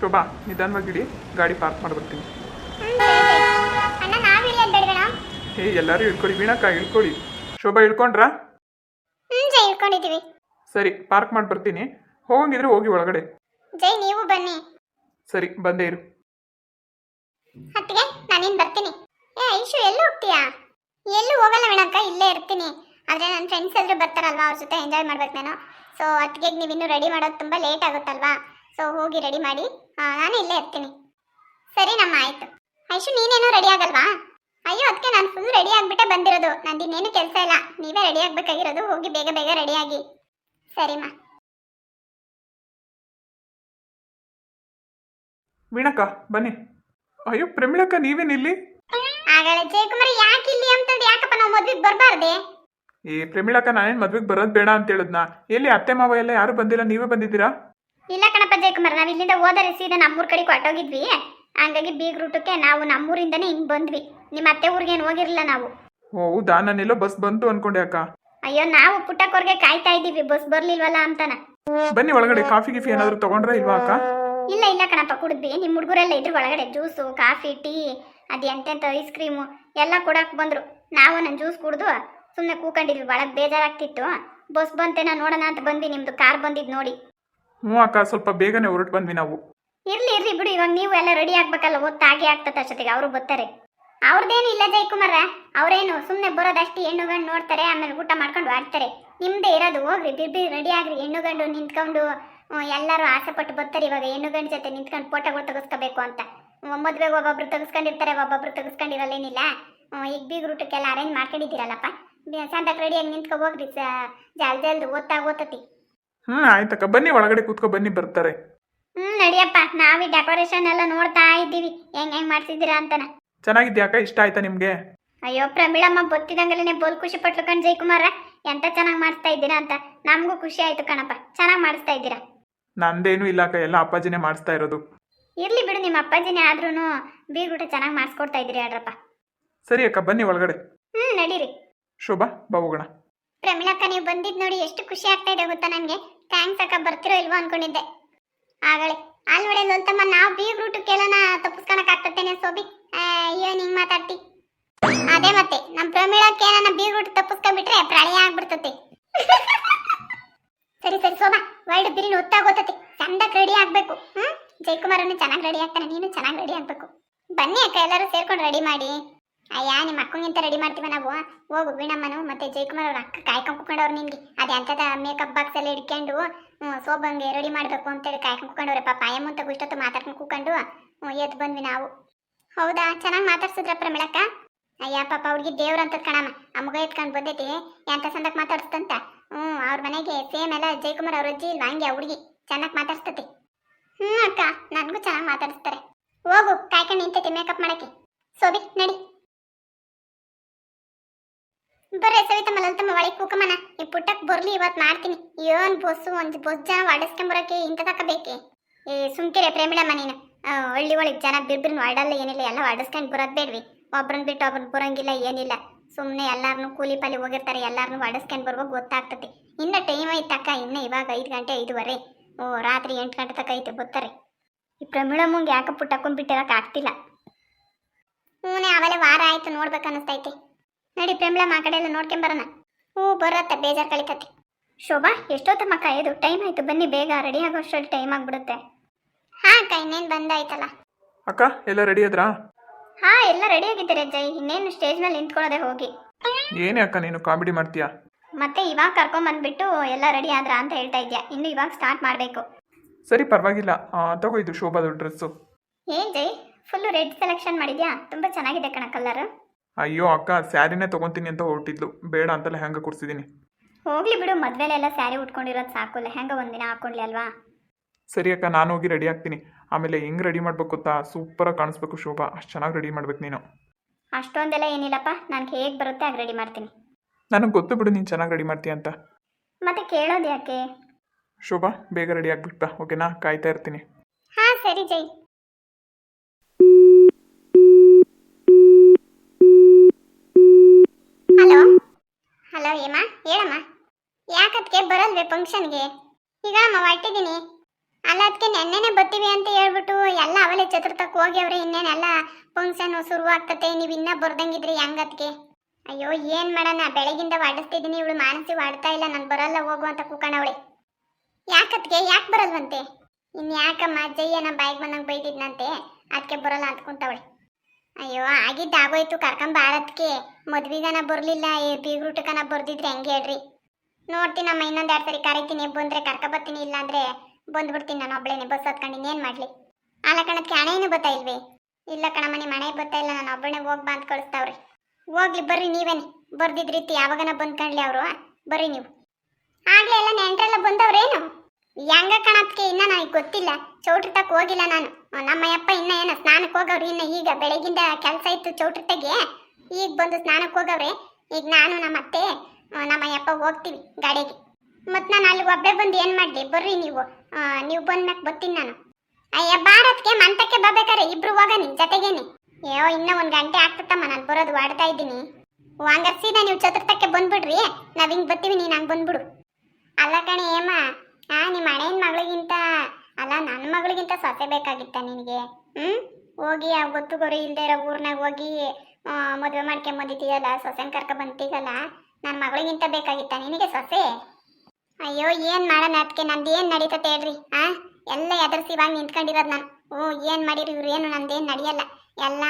ಶೋಭಾ ನಿಧಾನವಾಗಿಡಿ ಗಾಡಿ ಪಾರ್ಕ್ ಮಾಡ್ಬಿಡ್ತೀನಿ? ಹೇ ಎಲ್ಲರೂ ಇಳ್ಕೊಳ್ಳಿ ವೀಣಕ್ಕ ಇಳ್ಕೊಳ್ಳಿ ಶೋಭಾ ಇಳ್ಕೊಂಡ್ರಾ? ಸರಿ ಪಾರ್ಕ್ ಮಾಡಿ ಬರ್ತೀನಿ ಹೋಗಂಗಿದ್ರೆ ಹೋಗಿ ಒಳಗಡೆ. ಜೈ ನೀವು ಬನ್ನಿ. ಸರಿ ಬಂದೇ ಇರು. ಹತ್ತಿಗೆ ನಾನಿನ್ ಬರ್ತೀನಿ. ಏ ಐಶು ಎಲ್ಲಿ ಹೋಗ್ತೀಯಾ? ಎಲ್ಲೂ ಹೋಗಲ್ಲ ಮೇಡಕ್ಕ ಇಲ್ಲೇ ಇರ್ತೀನಿ. ಆದ್ರೆ ನನ್ನ ಫ್ರೆಂಡ್ಸ್ ಎಲ್ಲರೂ ಬರ್ತಾರಲ್ವಾ ಅವ್ರ ಜೊತೆ ಎಂಜಾಯ್ ಮಾಡ್ಬೇಕು ನಾನು. ಸೊ ಅತ್ತಿಗೆ ನೀವು ಇನ್ನೂ ರೆಡಿ ಮಾಡೋದು ತುಂಬ ಲೇಟ್ ಆಗುತ್ತಲ್ವಾ? ಸೊ ಹೋಗಿ ರೆಡಿ ಮಾಡಿ. ಆ, ನಾನು ಇಲ್ಲೇ ಇರ್ತೀನಿ. ಸರಿ ನಮ್ಮ ಆಯ್ತು. ಐಶು ನೀನೇನೋ ರೆಡಿ ಆಗಲ್ವಾ? ಅಯ್ಯೋ ಅದಕ್ಕೆ ನಾನು ಫುಲ್ ರೆಡಿ ಆಗಿಬಿಟ್ಟೆ ಬಂದಿರೋದು. ನಂದು ಇನ್ನೇನು ಕೆಲಸ ಇಲ್ಲ. ನೀವೇ ರೆಡಿ ಆಗ್ಬೇಕಾಗಿರೋದು. ಹೋಗಿ ಬೇಗ ಬೇಗ ರೆಡಿಯಾಗಿ ಸರಿಮ್ಮ ಸರಿಮಾ ವೀಣಕ್ಕ ಬನ್ನಿ. ಅಯ್ಯೋ ಪ್ರಮಿಳಕ್ಕ ನೀವೇನಿಲ್ಲಿ ಆಗಲೇ ಜಯಕುಮಾರ್ ಯಾಕೆ ಇಲ್ಲಿ ಅಂತಂದು ಯಾಕಪ್ಪ ನಾವು ಮದ್ವೆಗೆ ಬರಬಾರ್ದೆ? ಏ ಪ್ರಮಿಳಕ್ಕ ನಾನೇನು ಮದ್ವೆಗೆ ಬರೋದು ಬೇಡ ಅಂತ ಹೇಳಿದ್ನಾ? ಎಲ್ಲಿ ಅತ್ತೆ ಮಾವ ಎಲ್ಲ ಯಾರು ಬಂದಿಲ್ಲ ನೀವೇ ಬಂದಿದ್ದೀರಾ? ಇಲ್ಲ ಕಣಪ್ಪ ಜಯಕುಮಾರ್ ನಾವು ಇಲ್ಲಿಂದ ಹೋದರೆ ಸೀದಾ ನಮ್ಮೂರ್ ಕಡೆ ಹೊಟ್ಟೋಗಿದ್ವಿ ಹಂಗಾಗಿ ಬೀಗ್ ರೂಟಕ್ಕೆ ನಾವು ನಮ್ಮೂರಿಂದನೇ ಹಿಂಗ್ ಬಂದ್ವಿ. ನಿಮ್ಮ ಅತ್ತೆ ಊರಿಗೆ ಏನು ಹೋಗಿರಲಿಲ್ಲ ನಾವು. ಹೌದಾ? ನಾನೆಲ್ಲೋ ಬಸ್ ಬಂತು ಅನ್ಕೊಂಡೆ ಅಕ್ಕ. ಅಯ್ಯೋ ನಾವು ಪುಟ್ಟಕ್ಕೋರ್ಗೆ ಕಾಯ್ತಾ ಇದ್ದೀವಿ ಬಸ್ ಬರ್ಲಿಲ್ವಲ್ಲ ಅಂತಾನ. ಬನ್ನಿ ಒಳಗಡೆ ಕಾಫಿ ಗಿಫಿ ಏನಾದರೂ ತಗೊಂಡ್ರಾ ಇಲ್ವಾ ಅಕ್ಕ? ಇಲ್ಲ ಇಲ್ಲ ಕಣಪ್ಪ ಕುಡಿದ್ವಿ. ನಿಮ್ಮ ಹುಡುಗರೆಲ್ಲ ಇದ್ರು ಒಳಗಡೆ ಜ್ಯೂಸು ಕಾಫಿ ಟೀ ಅದು ಎಂತೆಂತ ಐಸ್ ಕ್ರೀಮು ಎಲ್ಲ ಕೊಡಕ್ ಬಂದ್ರು. ನಾವು ನನ್ನ ಜ್ಯೂಸ್ ಕುಡಿದು ಸುಮ್ಮನೆ ಕೂಕೊಂಡಿದ್ವಿ. ಒಳಗೆ ಬೇಜಾರಾಗ್ತಿತ್ತು. ಬಸ್ ಬಂತೇನ ನೋಡೋಣ ಅಂತ ಬಂದ್ವಿ. ನಿಮ್ದು ಕಾರ್ ಬಂದಿದ್ದು ನೋಡಿ. ಹ್ಞೂ ಅಕ್ಕ ಸ್ವಲ್ಪ ಬೇಗನೆ ಹೊರಟು ಬಂದ್ವಿ ನಾವು. ಇರ್ಲಿ ಇರ್ಲಿ ಬಿಡು ಇವಾಗ ನೀವು ಎಲ್ಲ ರೆಡಿ ಆಗ್ಬೇಕಲ್ಲ ಒತ್ತಾಗಿ ಆಗ್ತದೆ ಅಷ್ಟೊತ್ತಿಗೆ ಅವರು ಬರ್ತಾರೆ. ಅವ್ರದ್ದೇನು ಇಲ್ಲ ಜಯಕುಮಾರ ಅವರೇನು ಸುಮ್ಮನೆ ಬರೋದಷ್ಟು ಹೆಣ್ಣು ಗಂಡು ನೋಡ್ತಾರೆ ಆಮೇಲೆ ಊಟ ಮಾಡ್ಕೊಂಡು ಆಡ್ತಾರೆ. ನಿಮ್ದೇ ಇರೋದು ಹೋಗ್ರಿ ಬಿರ್ಬಿ ರೆಡಿ ಆಗ್ರಿ ಹೆಣ್ಣು ಗಂಡು ನಿಂತ್ಕೊಂಡು ಎಲ್ಲರೂ ಆಸೆ ಪಟ್ಟು ಬರ್ತಾರೆ ಇವಾಗ ಹೆಣ್ಣು ಗಂಡು ಜೊತೆ ನಿಂತ್ಕೊಂಡು ಫೋಟೋಗಳು ತೆಗೆಸ್ಕೋಬೇಕು ಅಂತ. ಮದುವೆಗೆ ಒಬ್ಬೊಬ್ರು ತಗಸ್ಕೊಂಡಿರ್ತಾರೆ ಒಬ್ಬೊಬ್ರು ತಗಸ್ಕೊಂಡಿರಲ್ಲೇನಿಲ್ಲ. ಹ್ಮ್, ಈಗ ಬೀಗ್ ರೂಟಕ್ಕೆಲ್ಲ ಅರೇಂಜ್ ಮಾಡ್ಕೊಂಡಿದ್ದೀರಲ್ಲಪ್ಪ. ಸಂದಕ್ಕೆ ರೆಡಿಯಾಗಿ ನಿಂತ್ಕೊ ಹೋಗ್ರಿ ಜಲ್ ಜಲ್ದು ಓದ್ತಾ ಓದ್ತತಿ. ಹ್ಞೂ ಆಯ್ತಕ್ಕ ಬನ್ನಿ ಒಳಗಡೆ ಕೂತ್ಕೊ ಬನ್ನಿ ಬರ್ತಾರೆ. ಹ್ಮ್ ನಡಿಯಪ್ಪ. ನಾವಿ ಡೆಕೋರೇಷನ್ ಎಲ್ಲ ನೋಡ್ತಾ ಇದ್ದೀವಿ. ಹೆಂಗ್ ಹೆಂಗ್ ಮಾಡ್ತಿದ್ದೀರಾ ಅಂತನ. ಚೆನ್ನಾಗಿದ್ಯಾ ಅಕ್ಕ? ಇಷ್ಟ ಆಯ್ತಾ ನಿಮ್ಗೆ? ಅಯ್ಯೋ ಪ್ರಮೀಳಮ್ಮ ಬತ್ತಿದಂಗಲೇ ಬೋಲ್ ಖುಷಿ ಪಟ್ಲು ಕಣ್ ಜಯಕುಮಾರ ಎಂತ ಚೆನ್ನಾಗಿ ಮಾಡ್ತಾ ಇದ್ದೀರಾ ಅಂತ. ನಮಗೂ ಖುಷಿ ಆಯ್ತು ಕಣಪ್ಪ. ಚೆನ್ನಾಗಿ ಮಾಡಿಸ್ತಾ ಇದ್ದೀರಾ. ನಂದೇನು ಇಲ್ಲ ಅಕ್ಕ. ಎಲ್ಲ ಅಪ್ಪಾಜಿನೇ ಮಾಡಿಸ್ತಾ ಇರೋದು. ಇರ್ಲಿ ಬಿಡು ನಿಮ್ಮ ಅಪ್ಪಾಜಿನೇ ಆದ್ರೂ ಬೀಗೂಟ ಚೆನ್ನಾಗಿ ಮಾಡಿಸ್ಕೊಡ್ತಾ ಇದ್ದೀರಿ ಹೇಳ್ರಪ್ಪ ಸರಿ ಅಕ್ಕ ಬನ್ನಿ ಒಳಗಡೆ. ಹ್ಮ್ ನಡೀರಿ. ಶೋಭಾ ಬಾ ಹೋಗೋಣ. ಪ್ರಮೀಳಕ್ಕ, ನೀವು ಬಂದಿದ್ ನೋಡಿ ಎಷ್ಟು ಖುಷಿ ಆಗ್ತಾ ಇದೆ ಗೊತ್ತಾ ನನಗೆ? ಥ್ಯಾಂಕ್ಸ್ ಅಕ್ಕ, ಬರ್ತಿರೋ ಇಲ್ವೋ ಅನ್ಕೊಂಡಿದ್ದೆ. ಆಗಳೆ. ಅಲ್ಲಿ ನೋಡಿ ಲೋಲ್ತಮ್ಮ, ನಾವು ಬೀಗ್ ರೂಟಕ್ಕೆಲ್ಲನ ತಪ್ಪಿಸ್ಕೊಳಕ್ ಆಗ್ತತ್ತೇನೆ ಸೋಬಿ. ಅಯ್ಯೋ, ನಿಂಗ್ ಮಾತಾಡ್ತಿ. ಅದೇ ಮತ್ತೆ, ನಮ್ ಪ್ರಮೀಳಕ್ಕೆ ಏನನ್ನ ಬೀಗ್ ರೂಟ್ ತಪ್ಪಿಸ್ಕೊಂಡ್ಬಿಟ್ರೆ ಪ್ರಳಯ ಆಗ್ಬಿಡ್ತತಿ. ಸರಿ ಸರಿ, ಸೋಮ ವರ್ಲ್ಡ್ ಬಿರಿನ ಗೊತ್ತಾಗೋತತಿ ಚಂದಕ್ಕೆ ರೆಡಿ ಆಗ್ಬೇಕು. ಹ್ಮ್? ಜಯಕುಮಾರನು ಚೆನ್ನಾಗಿ ರೆಡಿ ಆಗ್ತಾನೆ, ನೀನು ಚೆನ್ನಾಗಿ ರೆಡಿ ಆಗ್ಬೇಕು. ಬನ್ನಿ ಅಕ್ಕ, ಎಲ್ಲರೂ ಸೇರ್ಕೊಂಡು ರೆಡಿ ಮಾಡಿ. ಅಯ್ಯ ನಿಮ್ಮ ಅಕ್ಕಂಗಿಂತ ರೆಡಿ ಮಾಡ್ತೀವ ನಾವು? ಹೋಗು, ವೀಣಮ್ಮನು ಮತ್ತೆ ಜಯಕುಮಾರ್ ಅವ್ರ ಅಕ್ಕ ಕಾಯ್ಕೊಂಡ್ ಕುಕೊಂಡವ್ರು ನಿನ್ಗೆ. ಅದೇ ಮೇಕಪ್ ಬಾಕ್ಸ್ ಎಲ್ಲ ಹ್ಞೂ ಸೋಬಂಗೆ ರೆಡಿ ಮಾಡಬೇಕು ಅಂತೇಳಿ ಕಾಯ್ಕೊಂಡ್ ಕುಕೊಂಡವ್ರೆ ಪಾಪ. ಅಯ್ಯಮ್ಮ ಅಂತ ಇಷ್ಟೊತ್ತು ಮಾತಾಡ್ಕೊಂಡು ಕೂಕೊಂಡು ಎದ್ದು ಬಂದ್ವಿ ನಾವು. ಹೌದಾ? ಚೆನ್ನಾಗಿ ಮಾತಾಡ್ಸಿದ್ರ ಪ್ರಮಿಳಕ್ಕ? ಅಯ್ಯ, ಪಾಪ ಅವ್ರಿಗೆ ದೇವ್ರ ಅಂತ ಕಣಮ್ಮ. ಆ ಮಗ ಎತ್ಕೊಂಡು ಬಂದೈತಿ. ಎಂತ ಸಂದಕ್ಕೆ ಮಾತಾಡ್ಸ್ತಂತ? ಹ್ಞೂ ಅವ್ರ ಮನೆಗೆ ಸೇಮ್ ಎಲ್ಲ ಜಯಕುಮಾರ್ ಅವ್ರ ಅಜ್ಜಿ ಇಲ್ವಾ? ಹಂಗೆ ಹುಡುಗಿ. ಚೆನ್ನಾಗಿ ಮಾತಾಡ್ಸ್ತತಿ ಹ್ಞೂ ಅಕ್ಕ ನನಗೂ ಚೆನ್ನಾಗಿ ಮಾತಾಡಿಸ್ತಾರೆ ಹೋಗು ಕಾಯ್ಕೊಂಡು ನಿಂತೈತಿ ಮೇಕಪ್ ಮಾಡಕ್ಕೆ ಸೋಬಿ ನಡಿ ಬರ್ರೆ ಸವಿತಮ್ಮ ಲಲಿತಮ್ಮ ಒಳಗೆ ಕೂಕಮ್ಮನ ಈ ಪುಟ್ಟಕ್ಕೆ ಬರ್ಲಿ ಇವತ್ತು ಮಾಡ್ತೀನಿ. ಏನ್ ಬಸ್ಸು ಒಂದು ಬಸ್ ಜನ ಹೊಡೆಸ್ಕೊಂಬರಕ್ಕೆ ಇಂಥ ತಕ ಬೇಕೆ? ಏ, ಸುಮ್ಕಿರೆ ಪ್ರೇಮಿಳಮ್ಮ ನೀನು. ಹಳ್ಳಿ ಒಳಗೆ ಜನ ಬಿರ್ಬಿರ್ನು ಒಡಲ್ಲ, ಏನಿಲ್ಲ, ಎಲ್ಲ ಹೊಡೆಸ್ಕೊಂಡು ಬರೋದು ಬೇಡ್ವಿ. ಒಬ್ರನ್ನ ಬಿಟ್ಟು ಒಬ್ರನ್ನ ಬರೋಂಗಿಲ್ಲ, ಏನಿಲ್ಲ. ಸುಮ್ಮನೆ ಎಲ್ಲಾರನು ಕೂಲಿ ಪಾಲಿ ಹೋಗಿರ್ತಾರೆ, ಎಲ್ಲಾರನು ಹೊಡೆಸ್ಕೊಂಡು ಬರ್ಬೇಕು ಗೊತ್ತಾಗ್ತತಿ ಇನ್ನ ಟೈಮ್ ಐತಕ್ಕ, ಇನ್ನ ಇವಾಗ ಐದು ಗಂಟೆ ಐದುವರೆ. ಓ, ರಾತ್ರಿ ಎಂಟು ಗಂಟೆ ತಕ ಐತೆ ಬರ್ತಾರೆ ಈ ಪ್ರಮಿಳಮ್ಮಂಗೆ ಯಾಕೆ ಪುಟ್ಟಕೊಂಡ್ ಬಿಟ್ಟಿರಕ್ಕೆ ಆಗ್ತಿಲ್ಲ? ಹ್ಞೂ ಆಮೇಲೆ ವಾರ ಆಯ್ತು ನೋಡ್ಬೇಕು ಅನ್ನಿಸ್ತೈತಿ ನಡಿ ಪ್ರೇಮ್ಲಮ್ಮ ಆ ಕಡೆ ಎಲ್ಲ ನೋಡ್ಕೊಂಬರೋಣ ಹ್ಞೂ ಬರತ್ತೆ ಬೇಜಾರು ಕಳಿತತಿ ಶೋಭಾ ಎಷ್ಟೊತ್ತಮ್ಮ ಕಾಯೋದು ಟೈಮ್ ಆಯ್ತು? ಬನ್ನಿ ಬೇಗ ರೆಡಿ ಆಗೋ ಅಷ್ಟರಲ್ಲಿ ಟೈಮ್ ಆಗ್ಬಿಡುತ್ತೆ. ಹಾ ಅಕ್ಕ ಇನ್ನೇನು ಬಂದಾಯ್ತಲ್ಲ? ಅಕ್ಕ ಎಲ್ಲ ರೆಡಿ ಆದ್ರಾ ಹಾ ಎಲ್ಲ ರೆಡಿ ಆಗಿದ್ದಾರೆ ಜೈ ಇನ್ನೇನು ಸ್ಟೇಜ್ ಮೇಲೆ ನಿಂತ್ಕೊಳ್ಳೋದೆ ಹೋಗಿ. ಏನೇ ಅಕ್ಕ ನೀನು ಕಾಮಿಡಿ ಮಾಡ್ತೀಯಾ? ಮತ್ತೆ ಇವಾಗ ಕರ್ಕೊಂಬಂದ್ಬಿಟ್ಟು ಎಲ್ಲ ರೆಡಿ ಆದ್ರ ಅಂತ ಹೇಳ್ತಾ ಇದ್ಯಾ? ಇನ್ನು ಇವಾಗ ಸ್ಟಾರ್ಟ್ ಮಾಡಬೇಕು. ಸರಿ ಪರವಾಗಿಲ್ಲ. ತಗೋ ಇದು ಶೋಭಾದ ಡ್ರೆಸ್ಸು ಏನ್ ಜೈ ಫುಲ್ಲು ರೆಡ್ ಸೆಲೆಕ್ಷನ್ ಮಾಡಿದ್ಯಾ? ತುಂಬ ಚೆನ್ನಾಗಿದೆ ಕಣ ಕಲರ್ ಅಯ್ಯೋ ಅಕ್ಕ ಸ್ಯಾರಿನೇ ತಗೊಂತೀನಿ ಅಂತ ಹೊರಟಿದ್ಲು. ಬೇಡ ಅಂತಲೇ ಹೆಂಗೆ ಕೊಡ್ಸಿದ್ದೀನಿ ಹೋಗ್ಲಿ ಬಿಡು ಮದ್ವೆಲೆಲ್ಲ ಸ್ಯಾರಿ ಉಟ್ಕೊಂಡಿರೋದು ಸಾಕು ಲೆಹಂಗ ಒಂದಿನ ಹಾಕೊಂಡ್ಲಿ ಅಲ್ವಾ? ಸರಿ ಅಕ್ಕ ನಾನು ಹೋಗಿ ರೆಡಿ ಆಗ್ತೀನಿ. ಆಮೇಲೆ ಹೆಂಗ್ ರೆಡಿ ಮಾಡ್ಬೇಕು ಗೊತ್ತಾ? ಸೂಪರಾಗಿ ಕಾಣಿಸ್ಬೇಕು ಶೋಭಾ. ಅಷ್ಟು ಚೆನ್ನಾಗಿ ರೆಡಿ ಮಾಡ್ಬೇಕು ನೀನು. ಅಷ್ಟೊಂದೆಲ್ಲ ಏನಿಲ್ಲಪ್ಪ. ನಾನು ಹೇಗೆ ಬರುತ್ತೆ ಆಗ ರೆಡಿ ಮಾಡ್ತೀನಿ. ನನಗೆ ಗೊತ್ತು ಬಿಡು ನೀನು ಚೆನ್ನಾಗಿ ರೆಡಿ ಮಾಡ್ತೀಯ ಅಂತ. ಮತ್ತೆ ಕೇಳೋದು ಯಾಕೆ? ಶೋಭಾ ಬೇಗ ರೆಡಿ ಆಗ್ಬಿಟ್ಟ ಓಕೆನಾ? ಕಾಯ್ತಾ ಇರ್ತೀನಿ. ಹಾ ಸರಿ ಜೈ ಹಲೋ ಹಲೋ ಏಮ್ಮ ಹೇಳಮ್ಮ ಯಾಕತ್ಗೆ ಬರಲ್ವೇ ಫಂಕ್ಷನ್ಗೆ. ಈಗ ಅಮ್ಮ ಹೊರಟಿದ್ದೀನಿ. ಅಲ್ಲ ಅದಕ್ಕೆ ನೆನ್ನೆನೆ ಬರ್ತೀವಿ ಅಂತ ಹೇಳ್ಬಿಟ್ಟು ಎಲ್ಲ ಅವಲೇ ಚತುರ್ಥಕ್ಕೆ ಹೋಗ್ಯವ್ರೆ ಇನ್ನೇನೆಲ್ಲ ಫಂಕ್ಷನ್ ಶುರುವಾಗ್ತತೆ, ನೀವು ಇನ್ನ ಬರ್ದಂಗಿದ್ರಿ ಅದಕ್ಕೆ ಅಯ್ಯೋ, ಏನು ಮಾಡೋಣ? ಬೆಳಗಿಂದ ವಾಡಿಸ್ತಿದ್ದೀನಿ ಇವಳು ಮಾನಸಿ ವಾಡ್ತಾ ಇಲ್ಲ, ನಾನು ಬರಲ್ಲ, ಹೋಗು ಅಂತ ಕೂಕಣವಳೆ. ಯಾಕತ್ಗೆ ಯಾಕೆ ಬರಲ್ವಂತೆ? ಇನ್ನು ಯಾಕಮ್ಮ? ಜಯ್ಯನ ಬಾಯಿಗೆ ಬಂದಂಗೆ ಬೈದಿದ್ನಂತೆ ಅದಕ್ಕೆ ಬರಲ್ಲ ಅಂತ ಕುಂತವಳೆ. ಅಯ್ಯೋ ಆಗಿದ್ದ ಆಗೋಯ್ತು ಕರ್ಕೊಂಡ್ ಬರಲಿಲ್ಲ ಮದ್ವಿಗನ ಬರ್ಲಿಲ್ಲ ಬೀಗ್ರೂಟಕನ ಬರ್ದಿದ್ರೆ ಹೆಂಗೆ ಹೇಳ್ರಿ? ನೋಡ್ತೀನಮ್ಮ ಇನ್ನೊಂದ್ ಎರಡು ಸರಿ ಕರಿತೀನಿ, ಬಂದ್ರೆ ಕರ್ಕ ಬರ್ತೀನಿ ಇಲ್ಲ ಅಂದ್ರೆ ಬಂದ್ಬಿಡ್ತೀನಿ ನಾನು ಒಬ್ಬಳೇನೆ ಬಸ್ ಹತ್ಕೊಂಡು ಇನ್ನೇನ್ ಮಾಡ್ಲಿ? ಅಲ್ಲ ಕಣಕ್ಕೆ ಹಣೆನೂ ಗೊತ್ತಾ ಇಲ್ವೇ? ಇಲ್ಲ ಕಣ ನಿಮ್ಮ ಮನೆ ಗೊತ್ತಾ ಇಲ್ಲ, ನಾನು ಒಬ್ಬನೇ ಹೋಗ್ ಬಂದು ಅಂತ ಕಳಿಸ್ತಾವ್ರಿ. ಹೋಗ್ಲಿ, ಬರ್ರಿ ನೀವೇನೆ. ಬರ್ದಿದ್ ರೀತಿ ಯಾವಾಗನ ಬಂದ್ಕಣ್ಲಿ ಅವರು ಬರ್ರಿ ನೀವು. ಆಗ್ಲೇ ಎಲ್ಲ ನೆಂಟ್ರೆಲ್ಲ ಬಂದವ್ರೇನು ಹೆಂಗ ಕಣಕ್ಕೆ ಇನ್ನ ನನಗೆ ಗೊತ್ತಿಲ್ಲ. ಚೌಟ್ರಿ ತಕ್ಕ ಹೋಗಿಲ್ಲ ನಾನು. ನಮ್ಮ ಯಪ್ಪ ಇನ್ನ ಏನೋ ಸ್ನಾನಕ್ಕೆ ಹೋಗವ್ರಿ, ಇನ್ನ ಈಗ ಬೆಳಗಿಂದ ಕೆಲಸ ಇತ್ತು ಚೌಟ್ರಿ ತೆಗೆ. ಈಗ ಬಂದು ಸ್ನಾನಕ್ಕೆ ಹೋಗವ್ರೆ. ಈಗ ನಾನು ನಮ್ಮ ಅತ್ತೆ ನಮ್ಮ ಅಯ್ಯಪ್ಪ ಹೋಗ್ತೀವಿ ಗಾಡಿಗೆ. ಮತ್ ನಾನು ಅಲ್ಲಿಗೆ ಒಬ್ಬೇ ಬಂದು ಏನ್ ಮಾಡ್ಲಿ? ಬರ್ರಿ ನೀವು. ನೀವು ನೀವು ಬಂದ್ಮ್ಯಾಕ್ ಬರ್ತೀನಿ ನಾನು. ಅಯ್ಯ ಬಾರತ್ಗೆ ಮಂತಕ್ಕೆ ಬರ್ಬೇಕಾರೆ ಇಬ್ರು ಹೋಗನಿ ಜೊತೆಗೇನೆ. ಅಯ್ಯೋ, ಇನ್ನ ಒಂದ್ ಗಂಟೆ ಆಗ್ತತ್ತಮ್ಮ, ನಾನು ಬರೋದು ಆಡ್ತಾ ಇದ್ದೀನಿ. ಹಂಗಾರ್ ಸೀದಾ ನೀವು ಚತುರ್ಥಕ್ಕೆ ಬಂದ್ಬಿಡ್ರಿ. ನಾವ್ ಹಿಂಗ್ ಬರ್ತೀವಿ, ನೀನ್ ಹಂಗ್ ಬಂದ್ಬಿಡು. ಅಲ್ಲ ಕಣೆ ಏಮ ಆ, ನಿಮ್ಮ ಹಣೆಯನ್ ಮಗಳಿಗಿಂತ, ಅಲ್ಲ ನನ್ನ ಮಗಳಿಗಿಂತ ಸೊಸೆ ಬೇಕಾಗಿತ್ತ ನಿನಗೆ? ಹ್ಮ್? ಹೋಗಿ, ಆ ಗೊತ್ತು ಇಲ್ದೇ ಇರೋ ಊರ್ನಾಗ ಹೋಗಿ ಮದ್ವೆ ಮಾಡ್ಕೊಂಬಂದಿದ್ದೀಯಲ್ಲ, ಸೊಸೆನ್ ಕರ್ಕೊ ಬಂತೀಗಲ್ಲ ನನ್ನ ಮಗಳಿಗಿಂತ ಬೇಕಾಗಿತ್ತ ನಿನಗೆ ಸೊಸೆ? ಅಯ್ಯೋ, ಏನು ಮಾಡೋಣ ಅದಕ್ಕೆ ನಂದು ಏನ್ ನಡೀತತೆ ಹೇಳ್ರಿ, ಆ? ಎಲ್ಲ ಎದುರಿಸಿ ಇವಾಗ ನಿಂತ್ಕೊಂಡಿರೋದು ನಾನು. ಓ ಏನು ಮಾಡಿರಿ ಇವ್ರು ಏನು ನಂದೇನ್ ನಡೆಯಲ್ಲ. ಎಲ್ಲ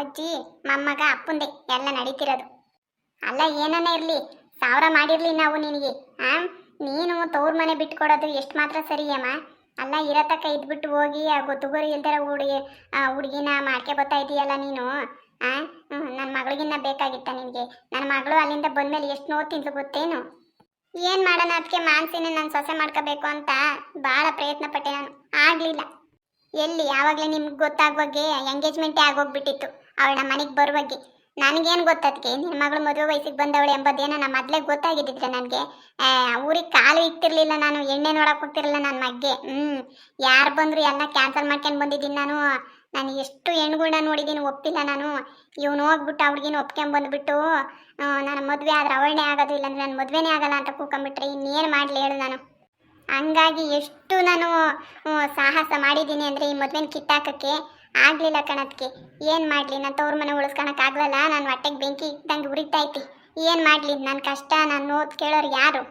ಅಜ್ಜಿ, ಮೊಮ್ಮಗ, ಅಪ್ಪಂದೆ, ಎಲ್ಲ ನಡೀತಿರೋದು. ಅಲ್ಲ ಏನನ್ನ ಇರಲಿ? ಸಾವಿರ ಮಾಡಿರ್ಲಿ ನಾವು ನಿನಗೆ, ಆ? ನೀನು ತವ್ರ ಮನೆ ಬಿಟ್ಕೊಡೋದು ಎಷ್ಟು ಮಾತ್ರ ಸರಿಯಮ್ಮ ಅಲ್ಲ, ಇರತಕ್ಕ ಇದ್ಬಿಟ್ಟು ಹೋಗಿ ಆ ಗೊತ್ತುಗೋರಿ ಇಲ್ದಿರ ಹುಡುಗಿ ಹುಡುಗಿನ ಮಾಡ್ಕೆ ಬರ್ತಾ ಇದೀಯಲ್ಲ ನೀನು. ಆ? ನನ್ನ ಮಗಳಿಗಿನ್ನ ಬೇಕಾಗಿತ್ತ ನಿನಗೆ. ನನ್ನ ಮಗಳು ಅಲ್ಲಿಂದ ಬಂದ್ಮೇಲೆ ಎಷ್ಟು ನೋವು ತಿಂದ್ಲು ಗೊತ್ತೇನು? ಏನ್ ಮಾಡೋಣ ಅದಕ್ಕೆ ಮಾನ್ಸಿನ ನಾನು ಸೊಸೆ ಮಾಡ್ಕೋಬೇಕು ಅಂತ ಬಹಳ ಪ್ರಯತ್ನ ಪಟ್ಟೆ ನಾನು. ಆಗ್ಲಿಲ್ಲ. ಎಲ್ಲಿ? ಯಾವಾಗಲೇ ನಿಮ್ಗೆ ಗೊತ್ತಾಗುವಾಗೆ ಎಂಗೇಜ್ಮೆಂಟೇ ಆಗೋಗ್ಬಿಟ್ಟಿತ್ತು ಅವಳ ಮನೆಗೆ ಬರುವಾಗೆ. ನನಗೇನು ಗೊತ್ತದಕ್ಕೆ ನಿನ್ನ ಮಗಳು ಮದುವೆ ವಯಸ್ಸಿಗೆ ಬಂದವಳು ಎಂಬುದೇನೋ ನಮ್ಮ ಮೊದಲೇ ಗೊತ್ತಾಗಿದ್ದಿದ್ರೆ ನನಗೆ. ಊರಿಗೆ ಕಾಲು ಇಕ್ತಿರ್ಲಿಲ್ಲ ನಾನು, ಎಣ್ಣೆ ನೋಡಕ್ ಹೋಗ್ತಿರ್ಲಿಲ್ಲ ನನ್ನ ಮಗ್ಗೆ. ಹ್ಞೂ ಯಾರು ಬಂದ್ರು ಎಲ್ಲ ಕ್ಯಾನ್ಸಲ್ ಮಾಡ್ಕೊಂಡು ಬಂದಿದ್ದೀನಿ ನಾನು. ನಾನು ಎಷ್ಟು ಹೆಣ್ಗಳ್ನ ನೋಡಿದ್ದೀನಿ ಒಪ್ಪಿಲ್ಲ ನಾನು. ಇವನು ಹೋಗ್ಬಿಟ್ಟು ಅವ್ಳಿಗಿನ ಒಪ್ಕೊಂಬಂದ್ಬಿಟ್ಟು ನನ್ನ ಮದುವೆ ಆದ್ರೆ ಅವಳನೇ ಆಗೋದು ಇಲ್ಲಾಂದ್ರೆ ನನ್ನ ಮದುವೆನೇ ಆಗಲ್ಲ ಅಂತ ಕೂಕೊಂಬಿಟ್ರೆ ಇನ್ನೇನು ಮಾಡಲಿ ಹೇಳು ನಾನು. ಹಂಗಾಗಿ ಎಷ್ಟು ನಾನು ಸಾಹಸ ಮಾಡಿದ್ದೀನಿ ಅಂದರೆ ಈ ಮದುವೆನ ಕಿತ್ತಾಕಕ್ಕೆ ಆಗಲಿಲ್ಲ ಕಣದ್ಕೆ ಏನು ಮಾಡಲಿ? ನಾನು ತವ್ರ ಮನೆ ಉಳಿಸ್ಕೊಳಕ್ಕಾಗಲ್ಲ ನಾನು ಹೊಟ್ಟೆಗೆ ಬೆಂಕಿ ಇಟ್ಟಂಗೆ ಉರಿತೈತಿ. ಏನು ಮಾಡಲಿ? ನನ್ನ ಕಷ್ಟ, ನಾನು ನೋದ್ ಕೇಳೋರು ಯಾರು?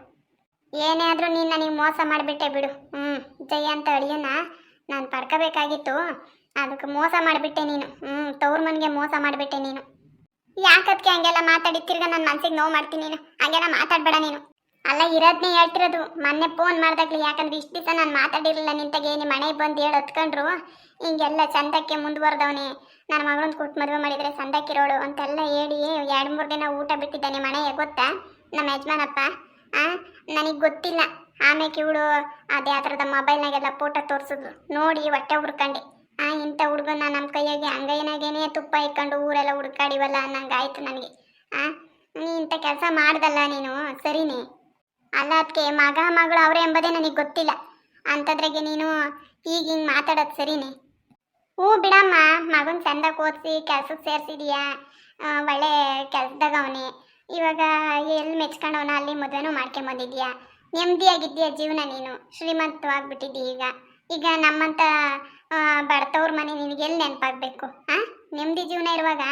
ಏನೇ ಆದರೂ ನೀನು ನನಗೆ ಮೋಸ ಮಾಡಿಬಿಟ್ಟೆ ಬಿಡು. ಹ್ಞೂ ಜಯ ಅಂತ ಅಳಿಯನ್ನ ನಾನು ಪಡ್ಕೋಬೇಕಾಗಿತ್ತು. ಅದಕ್ಕೆ ಮೋಸ ಮಾಡಿಬಿಟ್ಟೆ ನೀನು. ಹ್ಞೂ ತವ್ರ ಮನೆಗೆ ಮೋಸ ಮಾಡಿಬಿಟ್ಟೆ ನೀನು. ಯಾಕದ್ಕೆ ಹಂಗೆಲ್ಲ ಮಾತಾಡಿ? ತಿರ್ಗ ನನ್ನ ಮನ್ಸಿಗೆ ನೋವು ಮಾಡ್ತೀನಿ ನೀನು. ಹಂಗೆಲ್ಲ ಮಾತಾಡಬೇಡ ನೀನು. ಅಲ್ಲ, ಇರೋದ್ನೇ ಹೇಳ್ತಿರೋದು. ಮೊನ್ನೆ ಫೋನ್ ಮಾಡ್ದಾಗ್ಲಿ ಯಾಕಂದ್ರೆ ಇಷ್ಟು ದಿವಸ ನಾನು ಮಾತಾಡಿರಲಿಲ್ಲ ನಿಂತಾಗ. ನಿಮ್ಮ ಮನೆಗೆ ಬಂದು ಹೇಳಿ ಹೊತ್ಕೊಂಡ್ರು. ಹಿಂಗೆಲ್ಲ ಚಂದಕ್ಕೆ ಮುಂದುವರೆದವನೇ. ನನ್ನ ಮಗಳನ್ನ ಕೊಟ್ಟು ಮದುವೆ ಮಾಡಿದರೆ ಚಂದಕ್ಕಿರೋಳು ಅಂತೆಲ್ಲ ಹೇಳಿ ಎರಡು ಮೂರು ದಿನ ಊಟ ಬಿಟ್ಟಿದ್ದಾನೆ ಮನೆಗೆ, ಗೊತ್ತಾ? ನಮ್ಮ ಯಜಮಾನಪ್ಪ. ಆ, ನನಗೆ ಗೊತ್ತಿಲ್ಲ. ಆಮೇಲೆ ಇವಳು ಅದೇ ಆ ಥರದ ಮೊಬೈಲ್ನಾಗೆಲ್ಲ ಫೋಟೋ ತೋರಿಸಿದ್ಲು ನೋಡಿ ಹೊಟ್ಟೆ ಹುಡ್ಕಂಡೆ ಆ ಇಂಥ ಹುಡುಗನ ನಮ್ಮ ಕೈಯಾಗೆ ಅಂಗೈನಾಗೇನೆ ತುಪ್ಪ ಇಟ್ಕೊಂಡು ಊರೆಲ್ಲ ಹುಡ್ಕಾಡಿವಲ್ಲ ಅನ್ನಂಗೆ ಆಯ್ತು ನನಗೆ. ಆ? ನೀ ಇಂಥ ಕೆಲಸ ಮಾಡ್ದಲ್ಲ ನೀನು? ಸರಿನೇ. ಅಲ್ಲ ಅದಕ್ಕೆ ಮಗ ಮಗಳು ಅವರೇ ಎಂಬುದೇ ನನಗೆ ಗೊತ್ತಿಲ್ಲ. ಅಂಥದ್ರಾಗೆ ನೀನು ಈಗ ಹಿಂಗೆ ಮಾತಾಡೋದು ಸರಿನೇ. ಹ್ಞೂ ಬಿಡಮ್ಮ, ಮಗನ ಚಂದಾಗಿ ಓದಿಸಿ ಕೆಲ್ಸಕ್ಕೆ ಸೇರಿಸಿದೀಯಾ? ಒಳ್ಳೆ ಕೆಲ್ಸದಾಗ ಅವನೇ. ಇವಾಗ ಎಲ್ಲಿ ಮೆಚ್ಕೊಂಡವನ ಅಲ್ಲಿ ಮದುವೆನೂ ಮಾಡ್ಕೊಂಬಂದಿದ್ಯಾ? ನೆಮ್ಮದಿಯಾಗಿದ್ದೀಯ ಜೀವನ ನೀನು. ಶ್ರೀಮಂತವಾಗ್ಬಿಟ್ಟಿದ್ದೀಯ ಈಗ. ಈಗ ನಮ್ಮಂಥ ಆ, ಬಡತವ್ರ ಮನೆ ನಿನಗೆ ಎಲ್ಲಿ ನೆನಪಾಗಬೇಕು? ಆ ನೆಮ್ಮದಿ ಜೀವನ ಇರುವಾಗ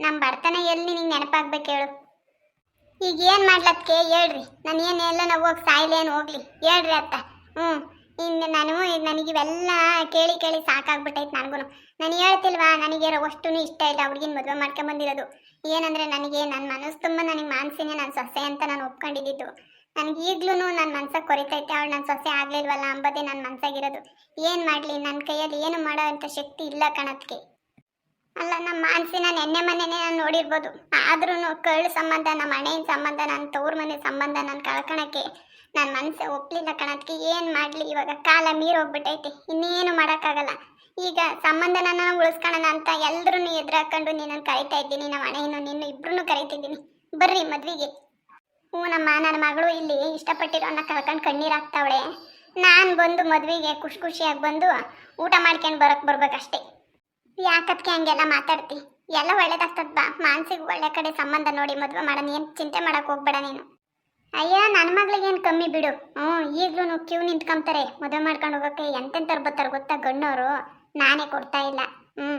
ನಮ್ಮ ಬರ್ತನ ಎಲ್ಲಿ ನಿನಗೆ ನೆನಪಾಗಬೇಕು ಹೇಳು. ಈಗ ಏನು ಮಾಡ್ಲತ್ಕೆ ಹೇಳ್ರಿ. ನಾನು ಏನು ಎಲ್ಲ ನಾವು ಹೋಗಿ ಸಾಯ್ಲೇನು ಹೋಗ್ಲಿ. ಹೇಳ್ರಿ ಅತ್ತ. ಹ್ಞೂ ಇನ್ನು ನಾನು ನನಗಿವೆಲ್ಲ ಕೇಳಿ ಕೇಳಿ ಸಾಕಾಗ್ಬಿಟ್ಟೈತೆ ನನಗೂ ನಾನು ಹೇಳ್ತಿಲ್ವಾ ನನಗೆ ಅಷ್ಟು ಇಷ್ಟ ಇಲ್ಲ ಹುಡುಗಿನ ಮದುವೆ ಮಾಡ್ಕೊಂಬಂದಿರೋದು. ಏನಂದರೆ ನನಗೆ ನನ್ನ ಮನಸ್ಸು ತುಂಬ ನನಗೆ ಮಾನಸಿನೇ ನಾನು ಸೊಸೆ ಅಂತ ನಾನು ಒಪ್ಕೊಂಡಿದ್ದು. ನನಗೆ ಈಗ್ಲೂ ನನ್ನ ಮನ್ಸಾಗ ಕೊರಿತೈತೆ, ಅವಳು ನನ್ನ ಸೊಸೆ ಆಗ್ಲಿಲ್ವಲ್ಲ ಅಂಬದೇ ನನ್ನ ಮನ್ಸಾಗಿರೋದು. ಏನು ಮಾಡಲಿ ನನ್ನ ಕೈಯಲ್ಲಿ ಏನು ಮಾಡೋ ಅಂಥ ಶಕ್ತಿ ಇಲ್ಲ ಕಣಕ್ಕೆ. ಅಲ್ಲ ನಮ್ಮ ಮಾನಸಿನ ನೆನ್ನೆ ಮನೆನೇ ನಾನು ನೋಡಿರ್ಬೋದು. ಆದ್ರೂ ಕಳ್ಳ ಸಂಬಂಧ ನಮ್ಮ ಹಣೆಯ ಸಂಬಂಧ ನನ್ನ ತವ್ರ ಮನೆ ಸಂಬಂಧ, ನಾನು ಕಳ್ಕೊಳಕ್ಕೆ ನನ್ನ ಮನಸ್ಸೆ ಒಪ್ಲಿಲ್ಲ ಕಣಕ್ಕೆ. ಏನು ಮಾಡಲಿ, ಇವಾಗ ಕಾಲ ಮೀರೋಗ್ಬಿಟ್ಟೈತೆ ಇನ್ನೇನು ಮಾಡೋಕ್ಕಾಗಲ್ಲ. ಈಗ ಸಂಬಂಧನ ನಾನು ಉಳಿಸ್ಕೊಳ್ಳೋಣ ಅಂತ ಎಲ್ಲರೂ ಎದುರಾಕೊಂಡು ನೀನನ್ನು ಕರಿತಾ ಇದ್ದೀನಿ ನಮ್ಮ ಹಣೆಯನ್ನು ನಿನ್ನ ಇಬ್ರು ಕರಿತಿದ್ದೀನಿ. ಬರ್ರಿ ಮದ್ವೆಗೆ. ಹ್ಞೂ, ನಮ್ಮ ನನ್ನ ಮಗಳು ಇಲ್ಲಿ ಇಷ್ಟಪಟ್ಟಿರೋನ್ನ ಕಳ್ಕೊಂಡು ಕಣ್ಣೀರಾಗ್ತಾವಳೆ ನಾನು ಬಂದು ಮದುವೆಗೆ ಖುಷಿ ಖುಷಿಯಾಗಿ ಬಂದು ಊಟ ಮಾಡ್ಕೊಂಡು ಬರೋಕ್ಕೆ ಬರ್ಬೇಕಷ್ಟೇ. ಯಾಕತ್ಕೆ ಹಂಗೆಲ್ಲ ಮಾತಾಡ್ತಿ? ಎಲ್ಲ ಒಳ್ಳೇದಾಗ್ತದ ಬಾ. ಮಾನ್ಸಿಗೆ ಒಳ್ಳೆ ಕಡೆ ಸಂಬಂಧ ನೋಡಿ ಮದುವೆ ಮಾಡೋಣ ಏನು ಚಿಂತೆ ಮಾಡೋಕೆ ಹೋಗ್ಬೇಡ ನೀನು. ಅಯ್ಯ ನನ್ನ ಮಗಳಿಗೇನು ಕಮ್ಮಿ ಬಿಡು. ಹ್ಞೂ ಈಗಲೂ ಕ್ಯೂ ನಿಂತ್ಕೊಂತಾರೆ ಮದುವೆ ಮಾಡ್ಕೊಂಡು ಹೋಗೋಕ್ಕೆ ಎಂತೆಂಥವ್ರು ಬರ್ತಾರೆ ಗೊತ್ತಾ ಗಣ್ಣವರು ನಾನೇ ಕೊಡ್ತಾ ಇಲ್ಲ. ಹ್ಞೂ,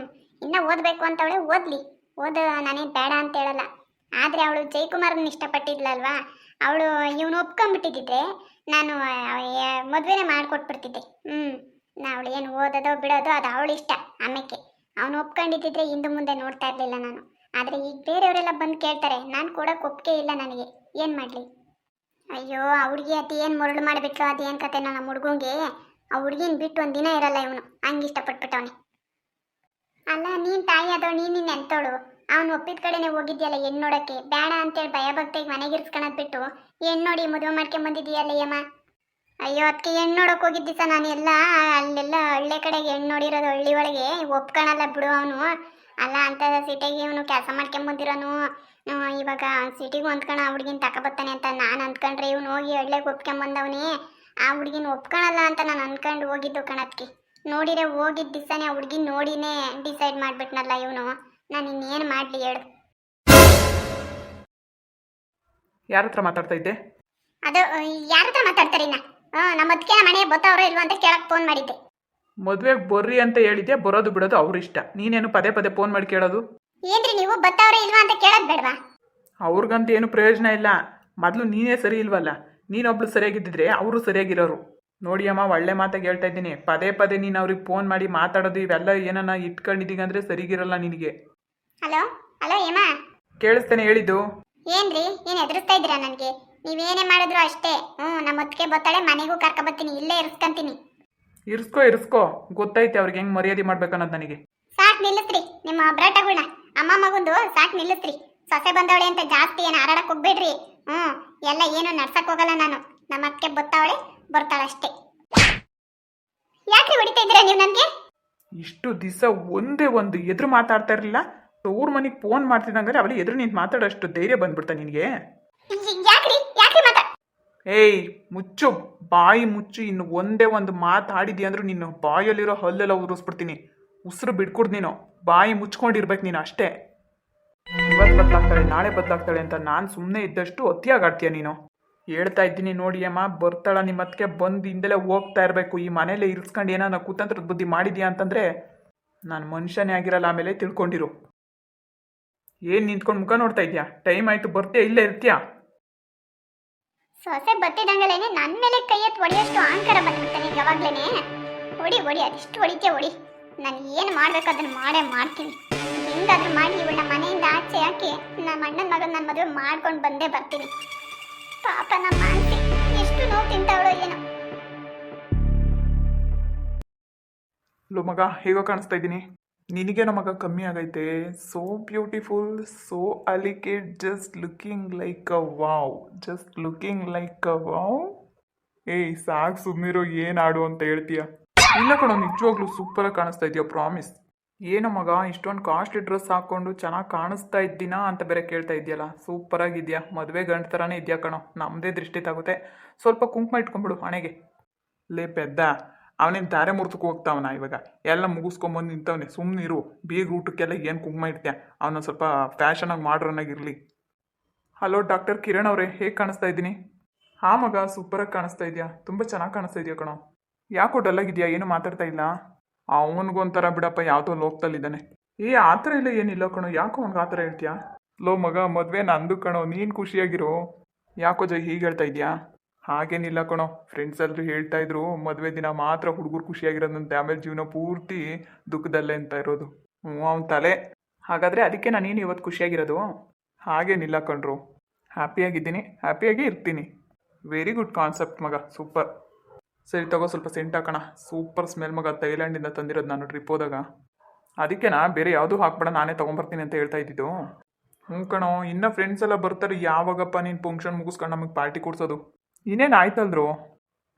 ಇನ್ನೂ ಓದಬೇಕು ಅಂತವಳೆ ಓದಲಿ. ಓದ, ನಾನೇನು ಬೇಡ ಅಂತ ಹೇಳಲ್ಲ. ಆದರೆ ಅವಳು ಜಯಕುಮಾರನ್ನ ಇಷ್ಟಪಟ್ಟಿದ್ಲಲ್ವಾ? ಅವಳು ಇವನು ಒಪ್ಕೊಂಬಿಟ್ಟಿದ್ದಿದ್ರೆ ನಾನು ಮದುವೆನೇ ಮಾಡಿಕೊಟ್ಬಿಡ್ತಿದ್ದೆ. ಹ್ಞೂ ನಾ ಅವಳು ಏನು ಓದೋದೋ ಬಿಡೋದೋ ಅದು ಅವಳು ಇಷ್ಟ ಆಮೇಲೆ ಅವನು ಒಪ್ಕೊಂಡಿದ್ದಿದ್ರೆ ಹಿಂದೆ ಮುಂದೆ ನೋಡ್ತಾ ಇರಲಿಲ್ಲ ನಾನು. ಆದರೆ ಈಗ ಬೇರೆಯವರೆಲ್ಲ ಬಂದು ಕೇಳ್ತಾರೆ, ನಾನು ಕೊಡೋಕೆ ಒಪ್ಪಿಗೆ ಇಲ್ಲ ನನಗೆ. ಏನು ಮಾಡಲಿ? ಅಯ್ಯೋ, ಆ ಹುಡುಗಿ ಅತಿ ಏನು ಮರಳು ಅದು ಏನು ಕತೆ ನಮ್ಮ ಹುಡುಗಂಗೆ? ಆ ಹುಡುಗಿನ ಬಿಟ್ಟು ಒಂದು ದಿನ ಇರಲ್ಲ ಇವನು. ಹಂಗೆ ಇಷ್ಟಪಟ್ಬಿಟ್ಟವನೆ. ಅಲ್ಲ, ನೀನು ತಾಯಿ ಅದೋ ನೀನು ನಿನ್ನ ಎಂತೋಳು ಅವನು ಒಪ್ಪಿದ ಕಡೆನೆ ಹೋಗಿದ್ಯಲ್ಲ ಹೆಣ್ಣು ನೋಡಕ್ಕೆ? ಬೇಡ ಅಂತೇಳಿ ಭಯ ಭಕ್ತಿಗೆ ಮನೆಗೆ ಇರ್ಸ್ಕೊಳದ್ ಬಿಟ್ಟು. ಹೆಣ್ಣು ನೋಡಿ ಮದುವೆ ಮಾಡ್ಕೊಂಡ್ ಬಂದಿದ್ಯಲ್ಲ ಯಮ್ಮ ಅಯ್ಯೋ ಅದಕ್ಕೆ ಹೆಣ್ಣು ನೋಡಕ್ ಹೋಗಿದ್ದಿ ಸಹ ನಾನೆಲ್ಲ ಅಲ್ಲೆಲ್ಲ ಹಳ್ಳಿ ಕಡೆಗೆ ಹೆಣ್ಣು ನೋಡಿರೋದು ಹಳ್ಳಿ ಒಳಗೆ. ಒಪ್ಕೊಳಲ್ಲ ಬಿಡು ಅವನು. ಅಲ್ಲ, ಅಂತ ಸಿಟಿಗೆ ಇವನು ಕೆಲಸ ಮಾಡ್ಕೊಂಡ್ ಬಂದಿರೋನು. ಇವಾಗ ಸಿಟಿಗೆ ಹೊಂದ್ಕೊಂಡು ಆ ಹುಡುಗಿನ ತಗೊಬರ್ತಾನೆ ಅಂತ ನಾನು ಅಂದ್ಕೊಂಡ್ರೆ ಇವನು ಹೋಗಿ ಹಳ್ಳಿಗೆ ಒಪ್ಕೊಂಬಂದವನೇ ಆ ಹುಡುಗಿನ ಒಪ್ಕೊಳಲ್ಲ ಅಂತ ನಾನು ಅಂದ್ಕೊಂಡು ಹೋಗಿದ್ದು ಕಣಕ್ಕೆ ನೋಡಿರೆ ಹೋಗಿದ್ದ ದಿವಸನೇ ಆ ಹುಡುಗಿನ ನೋಡಿನೇ ಡಿಸೈಡ್ ಮಾಡ್ಬಿಟ್ನಲ್ಲ ಇವನು. ನಾನು ಇನ್ನೇನು ಮಾಡಲಿ ಹೇಳು. ಯಾರ ಹತ್ರ ಮಾತಾಡ್ತಾ ಇದ್ದೆ? ಅದು ಯಾರ ಹತ್ರ ಮಾತಾಡ್ತಾರೆ ಇನ್ನ? ನಮ್ಮ ಅದಕ್ಕೆ ಮನೆ ಬತ್ತವರ ಇಲ್ವಾ ಅಂತ ಕೇಳಕ್ಕೆ ಫೋನ್ ಮಾಡಿದ್ದೆ. ಮದುವೆಗೆ ಬರ್ರಿ ಅಂತ ಹೇಳಿದ್ದೆ ಬರೋದು ಬಿಡೋದು ಅವ್ರ ಇಷ್ಟ. ನೀನೇನು ಪದೇ ಪದೇ ಫೋನ್ ಮಾಡಿ ಕೇಳೋದು? ಏನ್ರಿ ನೀವು ಬತ್ತವರ ಇಲ್ವಾ ಅಂತ ಕೇಳೋದು ಬೇಡವಾ? ಅವ್ರಿಗಂತ ಏನು ಪ್ರಯೋಜನ ಇಲ್ಲ. ಮೊದಲು ನೀನೇ ಸರಿ ಇಲ್ವಲ್ಲ? ನೀನೊಬ್ಳು ಸರಿಯಾಗಿದ್ದಿದ್ರೆ ಅವರು ಸರಿಯಾಗಿರೋರು. ನೋಡಿ ಅಮ್ಮ ಒಳ್ಳೆ ಮಾತಾಗಿ ಹೇಳ್ತಾ ಇದ್ದೀನಿ. ಪದೇ ಪದೇ ನೀನು ಅವ್ರಿಗೆ ಫೋನ್ ಮಾಡಿ ಮಾತಾಡೋದು ಇವೆಲ್ಲ ಏನನ್ನ ಇಟ್ಕೊಂಡಿದ್ದೀಗ ಅಂದರೆ ಸರಿಗಿರಲ್ಲ ನಿನಗೆ. ಹಲೋ? ಹಲೋ ಯಮ್ಮ ಕೇಳಿಸ್ತೇನೆ ಹೇಳಿದ್ದು. ಏನ್ರಿ? ಏನು ಎದುರಿಸ್ತಾ ಇದ್ದೀರಾ ನನಗೆ? ನೀವೇನೇ ಮಾಡಿದ್ರು ಅಷ್ಟೇ. ಹ್ಞೂ ನಮ್ಮ ಹೊತ್ತಿಗೆ ಬತ್ತಾಳೆ ಮನೆಗೂ ಕರ್ಕೊಬತ್ತೀನಿ ಇಲ್ಲೇ ಇರಿಸ್ಕೊಂತೀನಿ. ಇರ್ಸ್ಕೋ ಇರ್ಸ್ಕೋ. ಗೊತ್ತೈತೆ ಅವ್ರಿಗೆ ಹೆಂಗ್ ಮರ್ಯಾದೆ ಮಾಡ್ಬೇಕನ್ನೋದು ನನಗೆ. ಸಾಕ್ ನಿಲ್ಲಿಸ್ರಿ ನಿಮ್ಮ ಬ್ರಾಟಗಳನ್ನ ಅಮ್ಮ ಮಗುಂದು ಸಾಕ್ ನಿಲ್ಲಿಸ್ರಿ. ಸೊಸೆ ಬಂದವಳೆ ಅಂತ ಜಾಸ್ತಿ ಏನು ಹಾರಾಡಕ್ ಹೋಗ್ಬೇಡ್ರಿ. ಹ್ಞೂ ಎಲ್ಲ ಏನು ನಡ್ಸಕ್ ಹೋಗಲ್ಲ ನಾನು. ನಮ್ಮ ಅತ್ತೆ ಬತ್ತಾವಳೆ ಬರ್ತಾಳಷ್ಟೇ ಯಾಕೆ ಹೊಡಿತಾ ಇದ್ದೀರಾ ನೀವು ನನಗೆ? ಇಷ್ಟು ದಿವಸ ಒಂದೇ ಒಂದು ಎದುರು ಮಾತಾಡ್ತಾ ಇರಲಿಲ್ಲ? ಅವ್ರ ಮನೆಗೆ ಫೋನ್ ಮಾಡ್ತಿದ್ದಂಗಾರೆ ಅವಳು ಎದುರು ನಿಂತು ಮಾತಾಡೋಷ್ಟು ಧೈರ್ಯ ಬಂದ್ಬಿಡ್ತಾ ನಿನಗೆ? ಏಯ್ ಮುಚ್ಚು. ಬಾಯಿ ಮುಚ್ಚು. ಇನ್ನು ಒಂದೇ ಒಂದು ಮಾತಾಡಿದ್ಯಾ ಅಂದ್ರೆ ನಿನ್ನ ಬಾಯಲ್ಲಿರೋ ಹಲ್ಲೆಲ್ಲ ಉದುರಿಸ್ಬಿಡ್ತೀನಿ ಉಸಿರು ಬಿಡ್ಕೊಡ್ ನೀನು. ಬಾಯಿ ಮುಚ್ಕೊಂಡಿರ್ಬೇಕು ನೀನು ಅಷ್ಟೇ. ಇವತ್ತು ಬದಲಾಗ್ತಾಳೆ ನಾಳೆ ಬದಲಾಗ್ತಾಳೆ ಅಂತ ನಾನು ಸುಮ್ಮನೆ ಇದ್ದಷ್ಟು ಅತಿಯಾಗಿ ಆಡ್ತೀಯ ನೀನು? ಹೇಳ್ತಾ ಇದ್ದೀನಿ ನೋಡಿ ಅಮ್ಮ ಬರ್ತಾಳ ನಿಮ್ಮ ಅದಕ್ಕೆ ಬಂದು ಹಿಂದೆಲೆ ಹೋಗ್ತಾ ಇರಬೇಕು. ಈ ಮನೇಲೆ ಇರಿಸ್ಕೊಂಡು ಏನಾನ ಕೂತಂತ್ರದ ಬುದ್ಧಿ ಮಾಡಿದ್ಯಾ ಅಂತಂದರೆ ನಾನು ಮನುಷ್ಯನೇ ಆಗಿರಲ್ಲ ಆಮೇಲೆ ತಿಳ್ಕೊಂಡಿರು. ಏನು ನಿಂತ್ಕೊಂಡು ಮುಖ ನೋಡ್ತಾ ಇದೆಯಾ? ಟೈಮ್ ಆಯಿತು ಬರ್ತೀಯಾ? ಇಲ್ಲೇ ಇರ್ತೀಯಾ? ಸೊಸೆ ಬತ್ತಿದಂಗಲೇನೆ ನನ್ನ ಮೇಲೆ ಕೈ ಎತ್ತು ಹೊಡೆಯೋಷ್ಟು ಅಹಂಕಾರ ಬಂದ್ಬಿಡ್ತಾನೆ ಯಾವಾಗ್ಲೇನೆ. ಹೊಡಿ ಹೊಡಿ ಅದಿಷ್ಟು ಹೊಡಿತೆ ಹೊಡಿ. ನಾನು ಏನು ಮಾಡ್ಬೇಕು ಅದನ್ನ ಮಾಡೇ ಮಾಡ್ತೀನಿ. ಹೆಂಗಾದ್ರೂ ಮಾಡಿ ಇವಳ ಮನೆಯಿಂದ ಆಚೆ ಹಾಕಿ ನಮ್ಮ ಅಣ್ಣನ ಮಗನ ನನ್ನ ಮದುವೆ ಮಾಡ್ಕೊಂಡು ಬಂದೇ ಬರ್ತೀನಿ. ಪಾಪ ನಮ್ಮ ಆಂಟಿ ಎಷ್ಟು ನೋವು ತಿಂತಾವಳು ಏನೋ. ಲೋ ಮಗ ಹೇಗೋ ಕಾಣಿಸ್ತಾ ಇದ್ದೀನಿ. ನಿನಗೇನೋ ಮಗ ಕಮ್ಮಿ ಆಗೈತೆ. So beautiful so delicate just looking like a wow just looking like a wow ಏಯ್, ಸಾಕು ಸುಮ್ಮನಿರೋ ಏನು ಆಡು ಅಂತ ಹೇಳ್ತೀಯ? ಇಲ್ಲ ಕಣೋ, ನಿಜವಾಗ್ಲೂ ಸೂಪರಾಗಿ ಕಾಣಿಸ್ತಾ ಇದೆಯಾ ಪ್ರಾಮಿಸ್ ಏನೋ ಮಗ, ಇಷ್ಟೊಂದು ಕಾಸ್ಟ್ಲಿ ಡ್ರೆಸ್ ಹಾಕ್ಕೊಂಡು ಚೆನ್ನಾಗಿ ಕಾಣಿಸ್ತಾ ಇದ್ದೀನಾ ಅಂತ ಬೇರೆ ಕೇಳ್ತಾ ಇದೆಯಲ್ಲ ಸೂಪರಾಗಿದೆಯಾ ಮದುವೆ ಗಂಡ ಥರನೇ ಇದೆಯಾ ಕಣೋ? ನಮ್ಮದೇ ದೃಷ್ಟಿ ತಾಗುತ್ತೆ. ಸ್ವಲ್ಪ ಕುಂಕುಮ ಇಟ್ಕೊಂಡ್ಬಿಡು ಹಣೆಗೆ. ಲೇ, ಪೆದ್ದ. ಅವನೇನು ತಾರೆ ಮುರ್ತಕ್ಕೆ ಹೋಗ್ತಾವನ ಇವಾಗ. ಎಲ್ಲ ಮುಗಿಸ್ಕೊಂಬಂದು ನಿಂತವನೆ. ಸುಮ್ಮನೆ ಇರು. ಬೀಗ ಊಟಕ್ಕೆಲ್ಲ ಏನು ಕುಂಕುಮ ಇಡ್ತೀಯ? ಅವನ ಸ್ವಲ್ಪ ಫ್ಯಾಷನಾಗಿ ಮಾಡ್ರನ್ನಾಗಿರಲಿ. ಹಲೋ ಡಾಕ್ಟರ್ ಕಿರಣ್ ಅವರೇ. ಹೇಗೆ ಕಾಣಿಸ್ತಾ ಇದ್ದೀನಿ? ಹಾಂ ಮಗ ಸೂಪರಾಗಿ ಕಾಣಿಸ್ತಾ ಇದೆಯಾ? ತುಂಬ ಚೆನ್ನಾಗಿ ಕಾಣಿಸ್ತಾ ಇದೆಯಾ ಕಣೋ? ಯಾಕೋ ಡಲ್ಲಾಗಿದೆಯಾ ಏನು ಮಾತಾಡ್ತಾ ಇಲ್ಲ? ಅವನಿಗೊಂಥರ ಬಿಡಪ್ಪ, ಯಾವುದೋ ಲೋಕದಲ್ಲಿದ್ದಾನೆ. ಏ, ಆ ಥರ ಇಲ್ಲ ಏನಿಲ್ಲ ಕಣೋ. ಯಾಕೋ ಅವ್ನಿಗೆ ಆ ಥರ ಹೇಳ್ತೀಯಾ? ಲೋ ಮಗ, ಮದುವೆ ನಂದು ಕಣೋ. ನೀನು ಖುಷಿಯಾಗಿರೋ? ಯಾಕೋ ಜೈ ಹೀಗೆ ಹೇಳ್ತಾ ಇದೆಯಾ? ಹಾಗೇನಿಲ್ಲ ಕಣೋ. ಫ್ರೆಂಡ್ಸ್ ಎಲ್ಲರೂ ಹೇಳ್ತಾ ಇದ್ರು, ಮದುವೆ ದಿನ ಮಾತ್ರ ಹುಡುಗರು ಖುಷಿಯಾಗಿರೋದಂತೆ, ಆಮೇಲೆ ಜೀವನ ಪೂರ್ತಿ ದುಃಖದಲ್ಲೇ ಅಂತ ಇರೋದು. ಹ್ಞೂ ಅವ್ನ ತಲೆ. ಹಾಗಾದರೆ ಅದಕ್ಕೆ ನಾನೇನು ಇವತ್ತು ಖುಷಿಯಾಗಿರೋದು? ಹಾಗೇನಿಲ್ಲ ಕಣ್ರು. ಹ್ಯಾಪಿಯಾಗಿದ್ದೀನಿ. ಹ್ಯಾಪಿಯಾಗೇ ಇರ್ತೀನಿ. ವೆರಿ ಗುಡ್ ಕಾನ್ಸೆಪ್ಟ್ ಮಗ. ಸೂಪರ್ ಸರಿ ತಗೋ, ಸ್ವಲ್ಪ ಸೆಂಟ್ ಹಾಕೋಣ. ಸೂಪರ್ ಸ್ಮೆಲ್ ಮಗ. ಥೈಲ್ಯಾಂಡಿಂದ ತಂದಿರೋದು ನಾನು ಟ್ರಿಪ್ ಹೋದಾಗ. ಅದಕ್ಕೆ ನಾ ಬೇರೆ ಯಾವುದೂ ಹಾಕ್ಬೇಡ, ನಾನೇ ತೊಗೊಂಬರ್ತೀನಿ ಅಂತ ಹೇಳ್ತಾ ಇದ್ದಿದ್ದು. ಹ್ಞೂ ಕಣೋ, ಇನ್ನು ಫ್ರೆಂಡ್ಸ್ ಎಲ್ಲ ಬರ್ತಾರೆ, ಯಾವಾಗಪ್ಪ ನೀನು ಫಂಕ್ಷನ್ ಮುಗಿಸ್ಕೊಂಡು ನಮಗೆ ಪಾರ್ಟಿ ಕೊಡ್ಸೋದು? ಇನ್ನೇನು ಆಯ್ತಲ್ರು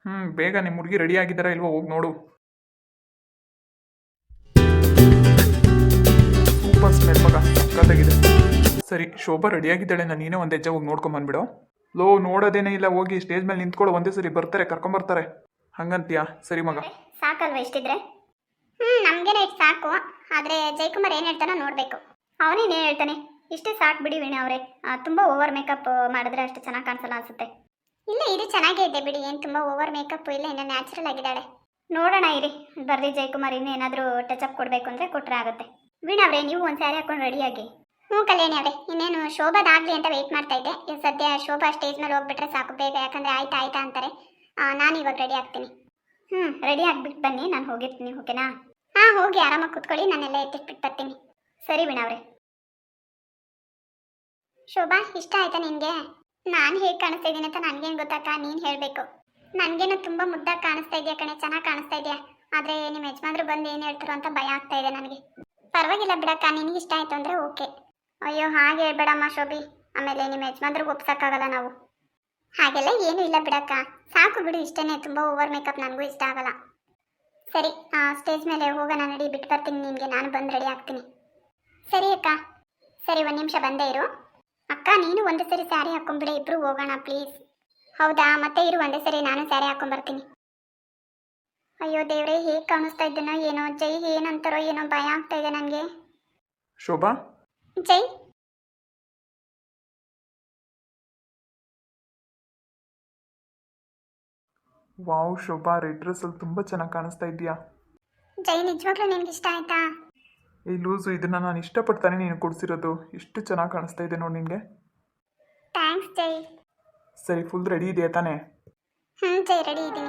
ಹ್ಞೂ ಬೇಗ ನಿಮ್ಮ ಹುಡುಗಿ ರೆಡಿ ಆಗಿದ್ದಾರಾ ಇಲ್ವೋ ಹೋಗಿ ನೋಡು. ಸೂಪರ್ ಸರಿ, ಶೋಭಾ ರೆಡಿಯಾಗಿದ್ದಾಳೆ ನಾನು ನೀನೇ ಒಂದು ಹೆಜ್ಜೆ ಹೋಗಿ ನೋಡ್ಕೊಂಬಂದ್ಬಿಡು ಲೋ, ನೋಡೋದೇನೇ ಇಲ್ಲ, ಹೋಗಿ ಸ್ಟೇಜ್ ಮೇಲೆ ನಿಂತ್ಕೊಳ್ಳೋ ಒಂದೇ ಸರಿ ಬರ್ತಾರೆ, ಕರ್ಕೊಂಬರ್ತಾರೆ. ಹಂಗಂತೀಯಾ? ಸರಿ ಮಗ. ಸಾಕಲ್ವಾ ಇಷ್ಟಿದ್ರೆ? ಹ್ಞೂ ನಮಗೇನೆ ಇಷ್ಟು ಸಾಕು. ಆದರೆ ಜಯಕುಮಾರ್ ಏನು ಹೇಳ್ತಾನೋ ನೋಡಬೇಕು. ಅವನೇನು ಹೇಳ್ತಾನೆ? ಇಷ್ಟೇ ಸಾಕು ಬಿಡಿ ವೀಣೆ ಅವರೇ. ತುಂಬ ಓವರ್ ಮೇಕಪ್ ಮಾಡಿದ್ರೆ ಅಷ್ಟು ಚೆನ್ನಾಗಿ ಕಾಣಿಸಲ್ಲ ಅನ್ಸುತ್ತೆ. ಇಲ್ಲ ಇದು ಚೆನ್ನಾಗೇ ಇದೆ ಬಿಡಿ ಏನು ತುಂಬ ಓವರ್ ಮೇಕಪ್ ಇಲ್ಲ ಇನ್ನೂ ನ್ಯಾಚುರಲ್ ಆಗಿದ್ದಾಳೆ. ನೋಡೋಣ ಇರಿ ಬರ್ಲಿ ಜಯಕುಮಾರ್ ಇನ್ನೇನಾದರೂ ಟಚ್ ಅಪ್ ಕೊಡಬೇಕು ಅಂದರೆ ಕೊಟ್ಟರೆ ಆಗುತ್ತೆ. ವೀಣಾವ್ರೆ ನೀವು ಒಂದು ಸ್ಯಾರಿ ಹಾಕೊಂಡು ರೆಡಿಯಾಗಿ ಹ್ಞೂ ಕಲ್ಯಾಣಿ ಅವರೇ ಇನ್ನೇನು ಶೋಭಾದಾಗಲಿ ಅಂತ ವೆಯ್ಟ್ ಮಾಡ್ತಾ ಇದ್ದೆ. ಈಗ ಸದ್ಯ ಶೋಭಾ ಸ್ಟೇಜ್ ಮೇಲೆ ಹೋಗ್ಬಿಟ್ರೆ ಸಾಕು ಬೇಗ ಯಾಕಂದರೆ ಆಯ್ತಾ ಆಯ್ತಾ ಅಂತಾರೆ. ನಾನು ಇವಾಗ ರೆಡಿ ಆಗ್ತೀನಿ. ಹ್ಞೂ ರೆಡಿ ಆಗಿಬಿಟ್ಟು ಬನ್ನಿ ನಾನು ಹೋಗಿರ್ತೀನಿ ಓಕೆನಾ? ಹಾಂ ಹೋಗಿ ಆರಾಮಾಗಿ ಕೂತ್ಕೊಳ್ಳಿ ನಾನೆಲ್ಲ ಎತ್ತಿಟ್ಬಿಟ್ಟು ಬರ್ತೀನಿ. ಸರಿ ವೀಣಾವ್ರೆ ಶೋಭಾ ಇಷ್ಟ ಆಯ್ತಾ ನಿನಗೆ? ನಾನು ಹೇಗೆ ಕಾಣಿಸ್ತಾ ಇದ್ದೀನಿ ಅಂತ ನನಗೇನು ಗೊತ್ತಕ್ಕ ನೀನು ಹೇಳಬೇಕು. ನನಗೇನು ತುಂಬ ಮುದ್ದಾಗಿ ಕಾಣಿಸ್ತಾ ಇದೆಯಾ ಕಣೆ, ಚೆನ್ನಾಗಿ ಕಾಣಿಸ್ತಾ ಇದೆಯಾ? ಆದರೆ ನಿಮ್ಮ ಯಜಮಾನ್ರು ಬಂದು ಏನು ಹೇಳ್ತಾರೋ ಅಂತ ಭಯ ಆಗ್ತಾ ಇದೆ ನನಗೆ. ಪರವಾಗಿಲ್ಲ ಬಿಡಕ್ಕ, ನಿನಗೆ ಇಷ್ಟ ಆಯಿತು ಅಂದರೆ ಓಕೆ. ಅಯ್ಯೋ, ಹಾಗೆ ಹೇಳ್ಬೇಡಮ್ಮ ಶೋಭಿ. ಆಮೇಲೆ ನಿಮ್ಮ ಯಜಮಾನ್ರಿಗೆ ಒಪ್ಸೋಕ್ಕಾಗಲ್ಲ ನಾವು. ಹಾಗೆಲ್ಲ ಏನೂ ಇಲ್ಲ ಬಿಡಕ್ಕ. ಸಾಕು ಬಿಡು, ಇಷ್ಟನೇ. ತುಂಬ ಓವರ್ ಮೇಕಪ್ ನನಗೂ ಇಷ್ಟ ಆಗಲ್ಲ. ಸರಿ ಸ್ಟೇಜ್ ಮೇಲೆ ಹೋಗೋಣ, ನಡಿ ಬಿಟ್ಟು ಬರ್ತೀನಿ ನಿನಗೆ. ನಾನು ಬಂದು ರೆಡಿ ಆಗ್ತೀನಿ. ಸರಿ ಅಕ್ಕ. ಸರಿ, ಒಂದು ನಿಮಿಷ ಬಂದೇ ಇರು. ಅಕ್ಕ ನೀನು ಒಂದೇ ಸರಿ ಸ್ಯಾರಿ ಹಾಕೊಂಡ್ಬಿಡಿ ಇಬ್ರು ಹೋಗೋಣ ಪ್ಲೀಸ್ ಹೌದಾ? ಮತ್ತೆ ಇರು ಒಂದೇ ಸರಿ ನಾನು ಸ್ಯಾರಿ ಹಾಕೊಂಡ್ಬರ್ತೀನಿ. ಅಯ್ಯೋ ದೇವ್ರೆ ಹೇಗೆ ಕಾಣಿಸ್ತಾ ಇದ್ದೀನೋ ಏನೋ? ಜೈ ಏನಂತಾರೋ ಏನೋ ಭಯ ಆಗ್ತಾ ಇದೆ ನನಗೆ. ಶೋಭಾ? ಜೈ. ವಾವ್ ಶೋಭಾ ರೆಡ್ ಡ್ರೆಸ್ಸಲ್ಲಿ ತುಂಬ ಚೆನ್ನಾಗಿ ಕಾಣಿಸ್ತಾ ಇದೆಯಾ ಜೈ ನಿಜವಾಗ್ಲೂ ನಿನ್ಗೆ ಇಷ್ಟ ಆಯ್ತಾ? ಈ ಲೂಸು ಇದನ್ನು ನಾನು ಇಷ್ಟಪಡ್ತಾನೆ ನೀನು ಕೊಡಿಸಿರೋದು. ಇಷ್ಟು ಚೆನ್ನಾಗಿ ಕಾಣಿಸ್ತಾ ಇದೆ ನೋಡಿ ನಿನಗೆ. ಥ್ಯಾಂಕ್ಸ್ ಜೈ ಸರಿ ಫುಲ್ ರೆಡಿ ಇದೆಯಾ ತಾನೆ? ಹ್ಞೂ ಜೈ ರೆಡಿ ಇದೆ